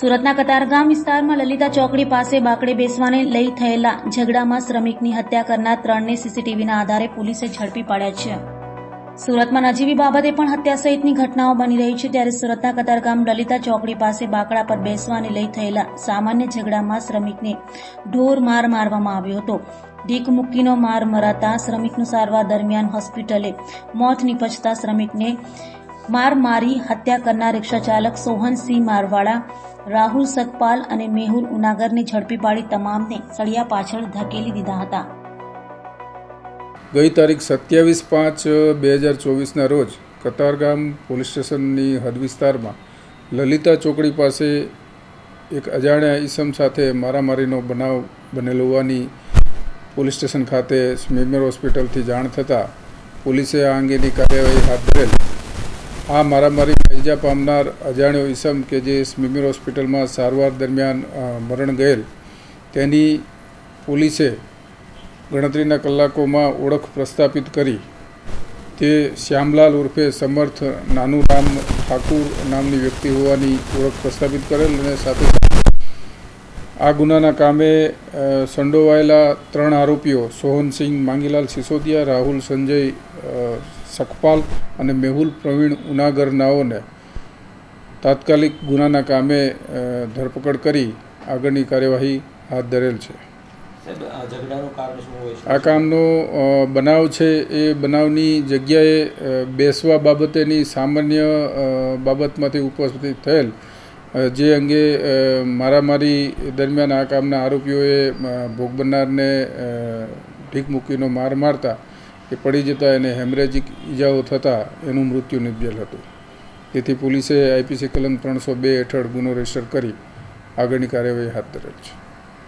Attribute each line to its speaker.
Speaker 1: સુરતના કતારગામ વિસ્તારમાં લલિતા ચોકડી પાસે બાકડે બેસવાને લઈ થયેલા ઝઘડામાં શ્રમિકની હત્યા કરનાર ત્રણને સીસીટીવીના આધારે પોલીસે ઝડપી પાડ્યા છે. સુરતમાં નજીવી બાબતે પણ હત્યા સહિતની ઘટનાઓ બની રહી છે ત્યારે સુરતના કતારગામ લલિતા ચોકડી પાસે બાકડા પર બેસવાને લઈ થયેલા સામાન્ય ઝઘડામાં શ્રમિકને ઢોર માર મારવામાં આવ્યો હતો. ઢીક મુક્કીનો માર મરાતા શ્રમિકનું સારવાર દરમિયાન હોસ્પિટલે મોત નીપજતા શ્રમિકને માર મારી હત્યા કરનાર રિક્ષા ચાલક સોહનસિંહ મારવાડા, રાહુલ સતપાલ અને મેહુલ ઉનાગરને ઝડપી પાડી તમામને સળિયા પાછળ ધકેલી દીધા હતા.
Speaker 2: ગઈ તારીખ સત્યાવીસ પાંચ બે હજાર ચોવીસના રોજ કતારગામ પોલીસ સ્ટેશનની હદ વિસ્તારમાં લલિતા ચોકડી પાસે એક અજાણ્યા ઈસમ સાથે મારામારીનો બનાવ બનેલો હોવાની પોલીસ સ્ટેશન ખાતે સ્મીમેર હોસ્પિટલથી જાણ થતાં પોલીસે આ અંગેની કાર્યવાહી હાથ ધરેલ આ મારામારી ઈજા પામનાર અજાણ્યો ઈસમ કે જે સ્મિમિર હોસ્પિટલમાં સારવાર દરમિયાન મરણ ગયેલ, તેની પોલીસે ગણતરીના કલાકોમાં ઓળખ પ્રસ્થાપિત કરી. તે શ્યામલાલ ઉર્ફે સમર્થ નાનું રામ ઠાકુર નામની વ્યક્તિ હોવાની ઓળખ પ્રસ્થાપિત કરેલ અને સાથે આ ગુનાના કામે સંડોવાયેલા ત્રણ આરોપીઓ સોહનસિંહ માંગીલાલ સિસોદિયા રાહુલ સંજય સખપાલ અને મેહુલ પ્રવીણ ઉનાગર નાઓને તાત્કાલિક ગુનાના કામે ધરપકડ કરી આગળની કાર્યવાહી હાથ ધરેલ છે.
Speaker 3: આ
Speaker 2: કામનો બનાવ છે એ બનાવની જગ્યાએ બેસવા બાબતેની સામાન્ય બાબતમાંથી ઉપસ્થિત થયેલ જે અંગે મારામારી દરમિયાન આ કામના આરોપીઓએ ભોગ બનનારને ઢીક મૂકીનો માર મારતા, એ પડી જતા એને હેમરેજિક ઈજાઓ થતાં એનું મૃત્યુ નિપજેલ હતું. તેથી પોલીસે આઈપીસી કલમ ત્રણસો બે હેઠળ ગુનો રજિસ્ટર કરી આગળની કાર્યવાહી હાથ ધરેલ છે.